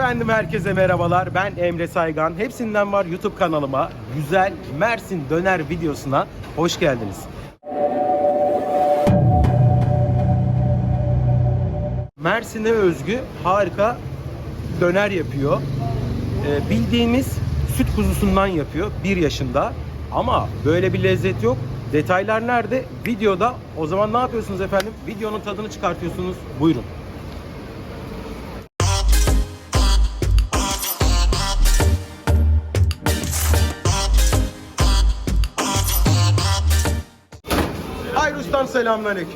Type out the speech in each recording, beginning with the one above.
Efendim herkese merhabalar. Ben Emre Saygan. Hepsinden var YouTube kanalıma. Güzel Mersin döner videosuna hoş geldiniz. Mersin'e özgü harika döner yapıyor. Ee, bildiğimiz süt kuzusundan yapıyor. Bir yaşında. Ama böyle bir lezzet yok. Detaylar nerede? Videoda. O zaman ne yapıyorsunuz efendim? Videonun tadını çıkartıyorsunuz. Buyurun. Selamünaleyküm.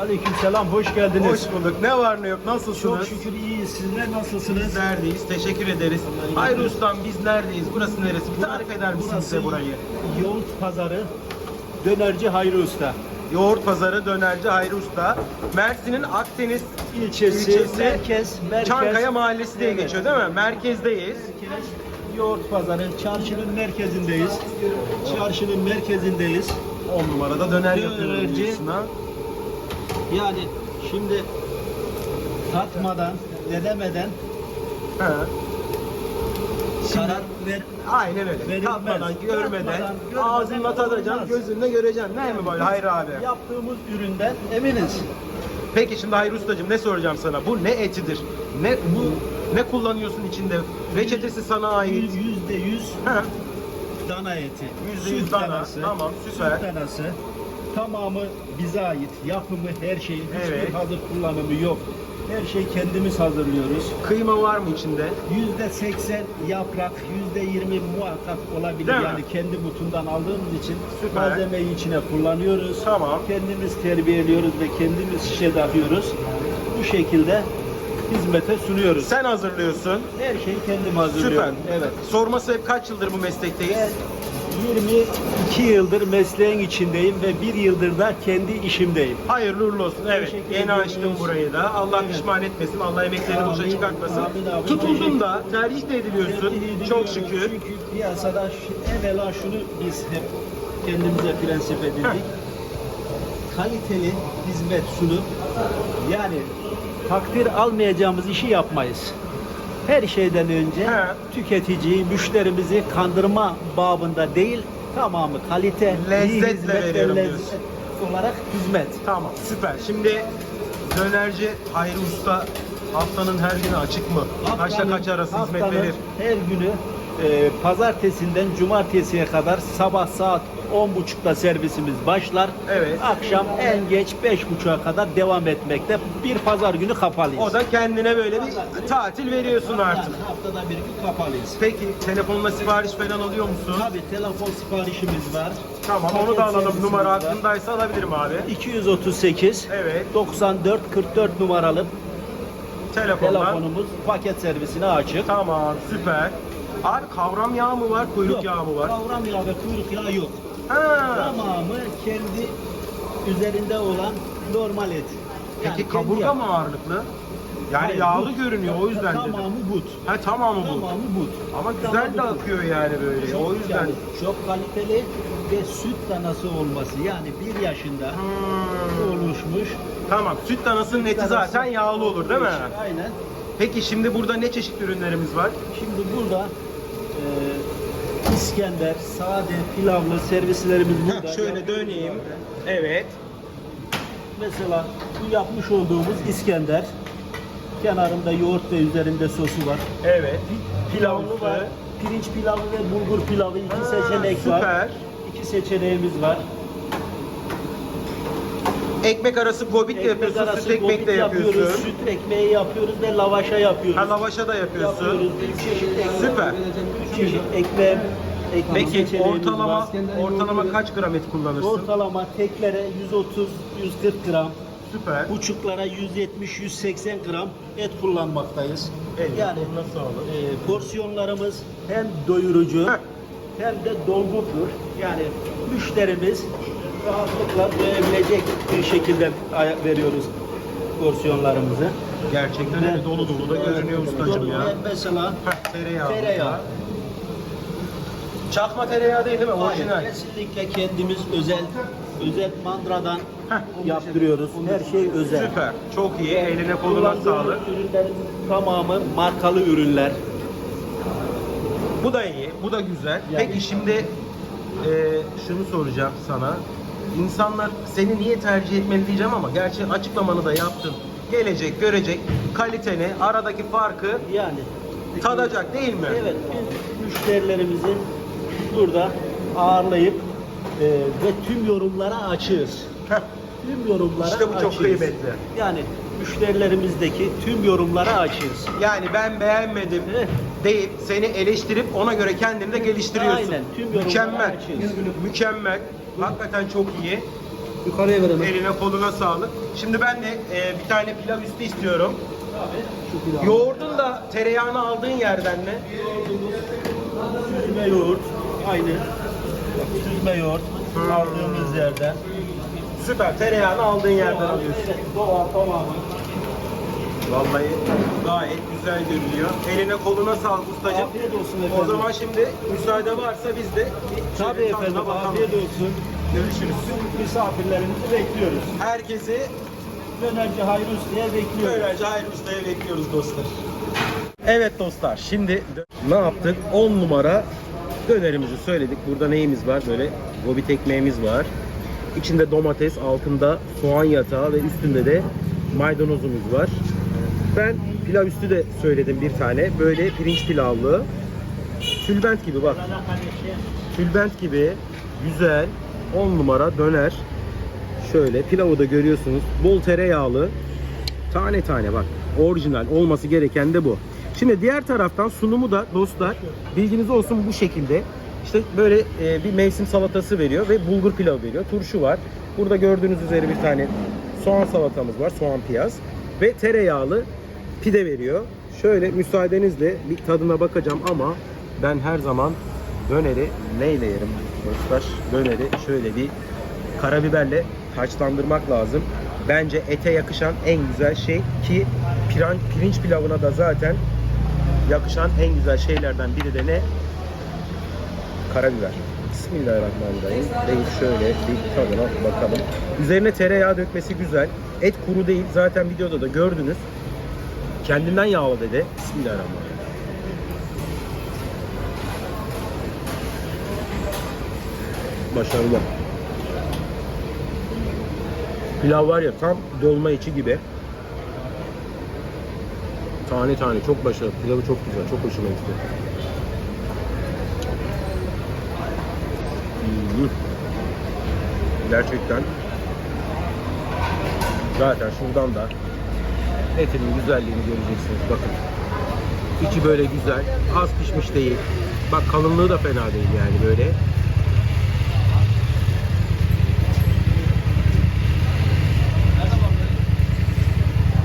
Aleykümselam, hoş geldiniz. Hoş bulduk. Ne var ne yok? Çok Nasılsınız? şükür iyiyiz. Sizler nasılsınız? Biz neredeyiz? Teşekkür ederiz. Hayır ustam biz neredeyiz? Burası neresi? Bir tarif eder misin Burası bize burayı? Yoğurt Pazarı, Dönerci Hayri Usta. Yoğurt Pazarı Dönerci Hayri Usta. Mersin'in Akdeniz İlçesi, ilçesi merkez, merkez. Çankaya Mahallesi diye Evet. geçiyor değil mi? Merkezdeyiz. Merkez, Yoğurt Pazarı, çarşının merkezindeyiz. Çarşının merkezindeyiz. 10 numarada döner Dönerci. yapıyoruz diyorsun ha. Yani şimdi tatmadan, denemeden He. karar ver. Aynen öyle. Verilmez. Tatmadan, görmeden, Tatmadan, görmeden ağzınla tadacaksın, olmaz. gözünle göreceksin. Değil mi böyle? Hayır abi. Yaptığımız üründen eminiz. Peki şimdi Hayri Ustacığım ne soracağım sana? Bu ne etidir? Ne bu ne kullanıyorsun içinde? Reçetesi sana ait. Yüzde yüz Ha. Dana eti. Yüzde yüz süt dana. danası, Tamam, süper. Süt danası. Tamamı bize ait. Yapımı, her şeyi. Hiçbir Evet. hazır kullanımı yok. Her şey kendimiz hazırlıyoruz. Kıyma var mı içinde? Yüzde seksen yaprak, yüzde yirmi muhakkak olabilir. Değil mi? yani kendi butundan aldığımız için Süper. malzemeyi içine kullanıyoruz. Tamam. Kendimiz terbiyeliyoruz ve kendimiz şişe takıyoruz. Bu şekilde hizmete sunuyoruz. Sen hazırlıyorsun. Her şeyi kendim Süper. hazırlıyorum. Evet. Sorması hep kaç yıldır bu meslekteyiz? Ben 22 yıldır mesleğin içindeyim ve bir yıldır da kendi işimdeyim. Hayırlı uğurlu olsun. Evet. Teşekkür Yeni ediyoruz. açtım burayı da. Allah Evet. pişman etmesin. Allah emeklerini boşa Amin. çıkartmasın. Amin abi. Tutuldun da tercih de ediliyorsun. Çok şükür. Çünkü piyasada şu- evvela şunu biz hep kendimize prensip edindik. Kaliteli hizmet sunup yani takdir almayacağımız işi yapmayız. Her şeyden önce He. tüketiciyi, müşterimizi kandırma babında değil, tamamı kalite, iyi Lezzetle hizmet ve veriyorum lezzet diyorsun. olarak hizmet. Tamam süper. Şimdi dönerci Hayri Usta haftanın her günü açık mı? Kaçta Haftanın- kaç arası hizmet verir? Her günü e, pazartesinden cumartesiye kadar sabah saat 10.30'da servisimiz başlar. Evet. Akşam en geç 5.30'a kadar devam etmekte. Bir pazar günü kapalıyız. O da kendine böyle bir tatil veriyorsun artık. Yani haftada bir gün kapalıyız. Peki telefonla sipariş falan alıyor musun? Tabii telefon siparişimiz var. Tamam onu da alalım. servisimiz Numara var. aklındaysa alabilirim abi. 238 Evet. 94 44 numaralı Telefondan. telefonumuz paket servisine açık. Tamam süper. Abi kavram yağı mı var, kuyruk Yok, yağı mı var? Kavram yağı ve kuyruk yağı yok. Ha. Tamamı kendi üzerinde olan normal et. Peki kendi kaburga mı ağırlıklı? Yani Hayır, yağlı but. görünüyor o yüzden dedim. Tamamı but. Ha tamamı bu. Tamamı but. Ama güzel Tamamı de but. akıyor yani böyle. Çok, o yüzden. yani çok kaliteli ve süt danası olması yani bir yaşında Hmm. oluşmuş. Tamam. Süt danasının eti danası zaten yağlı olur değil mi? Aynen. Peki şimdi burada ne çeşitli ürünlerimiz var? Şimdi burada e, İskender, sade, pilavlı servislerimiz burada. Heh, şöyle döneyim. Evet. Mesela bu yapmış olduğumuz İskender. Kenarında yoğurt ve üzerinde sosu var. Evet. Pilavlı var. Pirinç pilavı ve bulgur pilavı iki Ha, seçenek süper. var. İki seçeneğimiz var. Ekmek arası gobit de yapıyorsun, arası süt ekmek de gobit yapıyoruz, yapıyorsun. Süt ekmeği yapıyoruz ve lavaşa yapıyoruz. Ha lavaşa da yapıyorsun. yapıyoruz. Üç çeşit ekmek. Süper. Üç çeşit ekmeğim. Ekmek Peki seçeneğimiz ortalama var. ortalama kaç gram et kullanırsın? Ortalama teklere 130-140 gram, Süper. buçuklara 170-180 gram et kullanmaktayız. Eline yani koluna sağlık. e, porsiyonlarımız hem doyurucu Heh. hem de dolgudur. Yani müşterimiz rahatlıkla doyabilecek bir şekilde veriyoruz porsiyonlarımızı. Gerçekten öyle dolu dolu da görünüyor ustacığım ya. Mesela Heh, tereyağı. tereyağı. Çakma tereyağı değil değil mi? Hayır, Orijinal. kesinlikle kendimiz özel özel mandradan yaptırıyoruz. Her şey özel. Süper. Çok iyi. Eline koluna sağlık. ürünlerin tamamı markalı ürünler. Bu da iyi. Bu da güzel. Yani- Peki şimdi e, şunu soracağım sana. İnsanlar seni niye tercih etmeli diyeceğim ama gerçi açıklamanı da yaptın. Gelecek, görecek kaliteni, aradaki farkı Yani tadacak değil mi? Evet, biz müşterilerimizi burada ağırlayıp e, ve tüm yorumlara açığız. Heh. Tüm yorumlara İşte bu çok açığız. kıymetli. Yani müşterilerimizdeki tüm yorumlara açığız. Yani ben beğenmedim deyip seni eleştirip ona göre kendini de geliştiriyorsun. Aynen, tüm yorumlara Mükemmel. açığız. Mükemmel. Hakikaten çok iyi. Yukarıya verelim. Eline koluna sağlık. Şimdi ben de e, bir tane pilav üstü istiyorum. Şu pilavı. Yoğurdun da tereyağını aldığın yerden mi? Süzme yoğurt. Aynı. Süzme yoğurt. Hmm. Aldığımız yerden. Süper. Tereyağını aldığın yerden alıyorsun. Evet, doğal tamamı. Vallahi gayet güzel görünüyor. Eline koluna sağlık ustacığım. Afiyet olsun O efendim. zaman şimdi müsaade varsa biz de bir Tabii şöyle efendim. tadına bakalım. Afiyet olsun. Görüşürüz. Misafirlerimizi bekliyoruz. Herkesi Dönerci Hayri Usta'ya bekliyoruz. Böylece Hayri Usta'ya bekliyoruz dostlar. Evet dostlar şimdi ne yaptık? 10 numara dönerimizi söyledik. Burada neyimiz var? Böyle gobit ekmeğimiz var. İçinde domates, altında soğan yatağı ve üstünde de maydanozumuz var. Ben pilav üstü de söyledim bir tane. Böyle pirinç pilavlı. Tülbent gibi bak. Tülbent gibi güzel 10 numara döner. Şöyle pilavı da görüyorsunuz. Bol tereyağlı. Tane tane bak. Orijinal olması gereken de bu. Şimdi diğer taraftan sunumu da dostlar bilginiz olsun bu şekilde. İşte böyle e, bir mevsim salatası veriyor ve bulgur pilavı veriyor. Turşu var. Burada gördüğünüz üzere bir tane soğan salatamız var. Soğan piyaz. Ve tereyağlı pide veriyor. Şöyle müsaadenizle bir tadına bakacağım ama ben her zaman döneri neyle yerim dostlar? Döneri şöyle bir karabiberle taçlandırmak lazım. Bence ete yakışan en güzel şey ki pirinç pilavına da zaten yakışan en güzel şeylerden biri de ne? Karabiber. Bismillahirrahmanirrahim. Değil şöyle bir tadına bakalım. Üzerine tereyağı dökmesi güzel. Et kuru değil. Zaten videoda da gördünüz. Kendinden yağlı dedi. Bismillahirrahmanirrahim. Başarılı. Pilav var ya tam dolma içi gibi. Tane tane çok başarılı. Pilavı çok güzel. Çok hoşuma gitti. Hmm. Gerçekten. Zaten şuradan da etinin güzelliğini göreceksiniz. Bakın. İçi böyle güzel. Az pişmiş değil. Bak kalınlığı da fena değil yani böyle.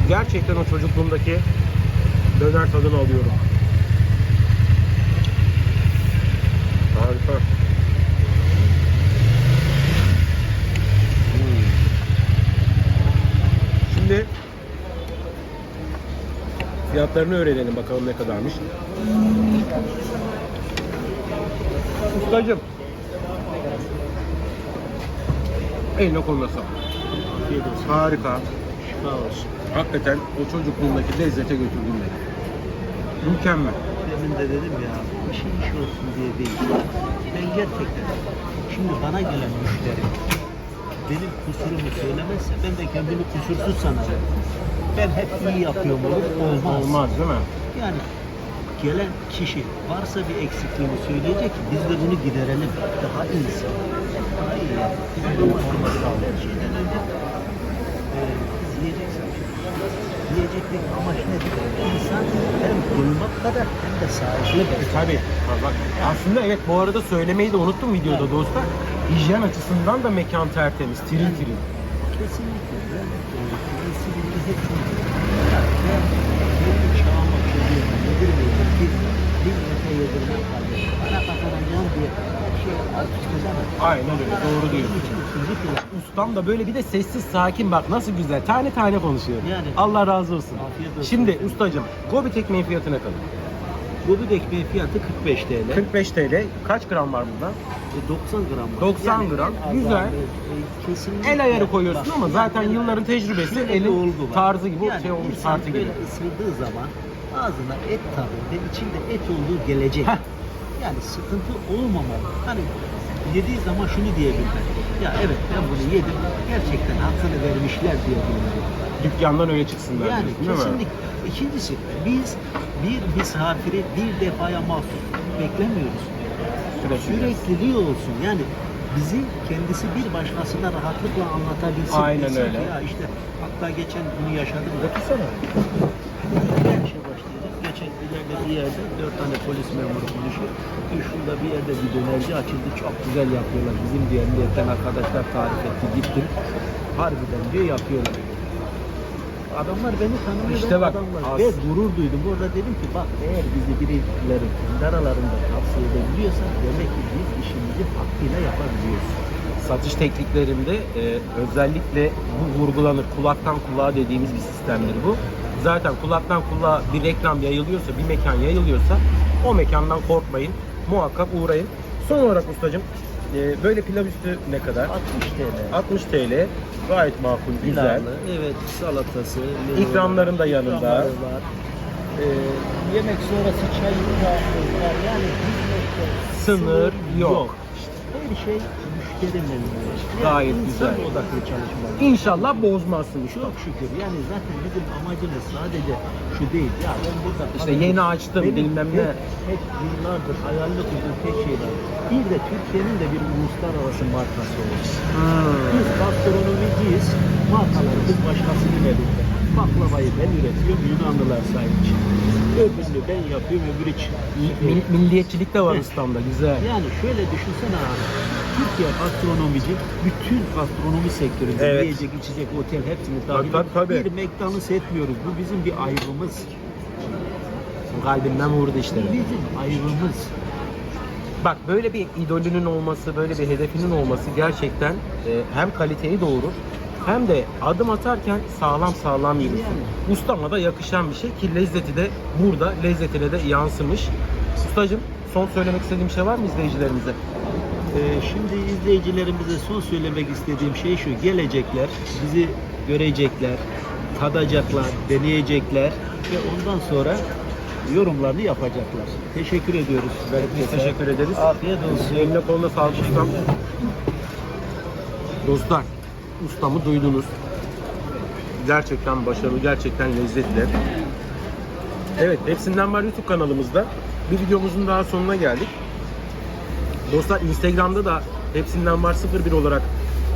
Gerçekten o çocukluğumdaki döner tadını alıyorum. Harika. Hmm. Şimdi fiyatlarını öğrenelim bakalım ne kadarmış. Ustacım. Eline koluna sağlık. Harika. Olsun. Hakikaten o çocukluğumdaki lezzete götürdün beni. Mükemmel. Demin de dedim ya bir şey iş olsun diye değil. Ben gerçekten şimdi bana gelen müşteri benim kusurumu söylemezse ben de kendimi kusursuz sanırım. Ben hep iyi yapıyorum olur olmaz. Olmaz değil mi? Yani gelen kişi varsa bir eksikliğini söyleyecek ki biz de bunu giderelim. Daha iyisi. Daha iyi yani. Bizim de. Her şeyden önce e, biz yiyeceksek yiyeceklik amaç nedir? İnsan hem doymak kadar hem de sağlıklı E, beslenmek. tabii. Bak, aslında evet bu arada söylemeyi de unuttum videoda dostlar. Hijyen açısından da mekan tertemiz, tiril tiril. Kesinlikle. Ben hep ben kendi çağıma çocuğuma bir kardeşim. Bana diye. Aynen öyle, doğru diyorsun. Ustam da böyle bir de sessiz sakin bak nasıl güzel tane tane konuşuyor. Yani. Allah razı olsun. Afiyet olsun. Şimdi ustacım gobi tekmeğin fiyatı ne kadar? Gobit ekmeğin fiyatı 45 TL. 45 TL. Kaç gram var bunda? E, 90 gram var. 90 gram, en güzel. e, kesinlikle. El ayarı koyuyorsun Bak, ama zaten yani yılların tecrübesi olgu var. tarzı gibi yani şey olmuş tartı gibi. böyle ısırdığı zaman ağzına et tadı ve içinde et olduğu gelecek. Heh. Yani sıkıntı olmamalı. Hani yediği zaman şunu diyebilmek. Ya evet ben bunu yedim. Gerçekten hakkını vermişler diyebilmek. Dükkandan öyle çıksınlar Yani diyorsun, değil mi? kesinlikle. İkincisi biz bir misafiri bir defaya mahsus beklemiyoruz. Sürekli. Sürekliliği olsun. Yani bizi kendisi bir başkasına rahatlıkla anlatabilsin. Aynen Bilsin öyle. Ya işte hatta geçen bunu yaşadım. Otursana. Bir işe başlayacak. Geçen ileride bir yerde dört tane polis memuru konuşuyor. Bir şurada bir yerde bir dönerci açıldı. Çok güzel yapıyorlar. Bizim diye emniyetten arkadaşlar tarif etti. Gittim. Harbiden diyor yapıyorlar. Adamlar beni tanımıyor. İşte bak, adamlar. Ve gurur duydum. Orada dedim ki bak eğer bizi birileri kendi aralarında tavsiye edebiliyorsa demek ki biz işimizi hakkıyla yapabiliyoruz. Satış tekniklerinde e, özellikle bu vurgulanır. Kulaktan kulağa dediğimiz bir sistemdir bu. Zaten kulaktan kulağa bir reklam yayılıyorsa, bir mekan yayılıyorsa o mekandan korkmayın. Muhakkak uğrayın. Son olarak ustacığım e, böyle pilav üstü ne kadar? 60 TL. 60 TL. Gayet makul, güzel. Pilavlı, evet salatası. İkramların da yanında. ikramları var. Ee, yemek sonrası çayımız da var. Yani hizmette Sınır yok. Her şey müşteri memnunu. Gayet insan güzel. odaklı çalışmalar. İnşallah bozmazsın usta. Çok şükür. Yani zaten bizim amacımız sadece şu değil. Ya ben burada İşte yeni açtım, Benim bilmem ne. Hep, hep yıllardır hayalini kurduğum tek şey var. Bir de Türkiye'nin de bir uluslararası markası olsun. Hmm. Biz gastronomiciyiz, markalarımız başkasının elinde. Baklavayı ben üretiyorum, Yunanlılar çıkıyor. Öbürünü ben yapıyorum, öbürü. Mil- milliyetçilik de var ustamda, güzel. Yani şöyle düşünsene abi. Türkiye gastronomici bütün gastronomi sektöründe Evet. yiyecek, içecek, otel hepsini dahil. tabii, tabii. Bir McDonald's etmiyoruz. Bu bizim bir ayrımız. Kalbimden vurdu işte. Bu bizim ayrımız. Bak böyle bir idolünün olması, böyle bir hedefinin olması gerçekten e, hem kaliteyi doğurur hem de adım atarken sağlam sağlam yürürsün. Ustama da yakışan bir şey ki lezzeti de burada lezzetine de yansımış. Ustacığım son söylemek istediğim şey var mı izleyicilerimize? Ee, şimdi izleyicilerimize son söylemek istediğim şey şu. Gelecekler, bizi görecekler, tadacaklar, deneyecekler ve ondan sonra yorumlarını yapacaklar. Teşekkür ediyoruz. Biz teşekkür ederiz. Afiyet olsun. Eline koluna sağlık ustam. Dostlar, ustamı duydunuz. Gerçekten başarılı, gerçekten lezzetli. Evet, Hepsinden Var YouTube kanalımızda bir videomuzun daha sonuna geldik. Dostlar Instagram'da da Hepsinden Var 01 olarak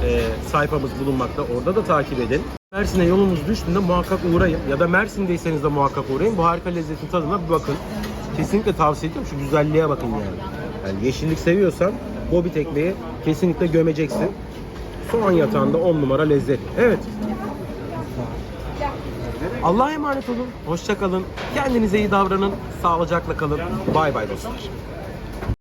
e, sayfamız bulunmakta. Orada da takip edin. Mersin'e yolunuz düştüğünde muhakkak uğrayın. Ya da Mersin'deyseniz de muhakkak uğrayın. Bu harika lezzetin tadına bir bakın. Kesinlikle tavsiye ediyorum. Şu güzelliğe bakın yani. Yani yeşillik seviyorsan Bobby ekmeği kesinlikle gömeceksin. Soğan yatağında 10 numara lezzet. Evet. Allah'a emanet olun. Hoşça kalın. Kendinize iyi davranın. Sağlıcakla kalın. Bay bay dostlar.